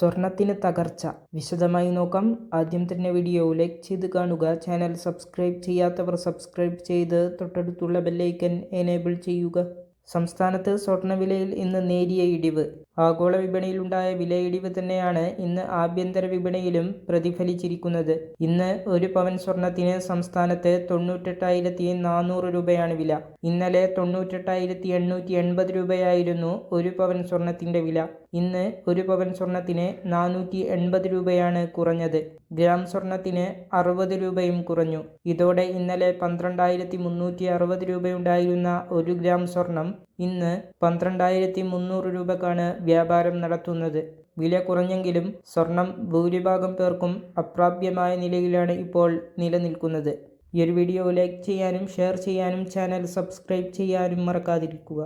സ്വർണത്തിന് തകർച്ച. വിശദമായി നോക്കാം. ആദ്യം തന്നെ വീഡിയോ ലൈക്ക് ചെയ്ത് കാണുക. ചാനൽ സബ്സ്ക്രൈബ് ചെയ്യാത്തവർ സബ്സ്ക്രൈബ് ചെയ്ത് തൊട്ടടുത്തുള്ള ബെല്ലൈക്കൻ എനേബിൾ ചെയ്യുക. സംസ്ഥാനത്ത് സ്വർണവിലയിൽ ഇന്ന് നേരിയ ഇടിവ്. ആഗോള വിപണിയിലുണ്ടായ വിലയിടിവ് തന്നെയാണ് ഇന്ന് ആഭ്യന്തര വിപണിയിലും പ്രതിഫലിച്ചിരിക്കുന്നത്. ഇന്ന് ഒരു പവൻ സ്വർണത്തിന് സംസ്ഥാനത്ത് തൊണ്ണൂറ്റെട്ടായിരത്തി നാനൂറ് രൂപയാണ് വില. ഇന്നലെ തൊണ്ണൂറ്റെട്ടായിരത്തി എണ്ണൂറ്റി എൺപത് രൂപയായിരുന്നു ഒരു പവൻ സ്വർണത്തിന്റെ വില. ഇന്ന് ഒരു പവൻ സ്വർണത്തിന് നാനൂറ്റി എൺപത് രൂപയാണ് കുറഞ്ഞത്. ഗ്രാം സ്വർണത്തിന് അറുപത് രൂപയും കുറഞ്ഞു. ഇതോടെ ഇന്നലെ പന്ത്രണ്ടായിരത്തി മുന്നൂറ്റി അറുപത് രൂപയുണ്ടായിരുന്ന ഒരു ഗ്രാം സ്വർണം ഇന്ന് പന്ത്രണ്ടായിരത്തി മുന്നൂറ് രൂപക്കാണ് വ്യാപാരം നടത്തുന്നത്. വില കുറഞ്ഞെങ്കിലും സ്വർണം ഭൂരിഭാഗം പേർക്കും അപ്രാപ്യമായ നിലയിലാണ് ഇപ്പോൾ നിലനിൽക്കുന്നത്. ഈ ഒരു വീഡിയോ ലൈക്ക് ചെയ്യാനും ഷെയർ ചെയ്യാനും ചാനൽ സബ്സ്ക്രൈബ് ചെയ്യാനും മറക്കാതിരിക്കുക.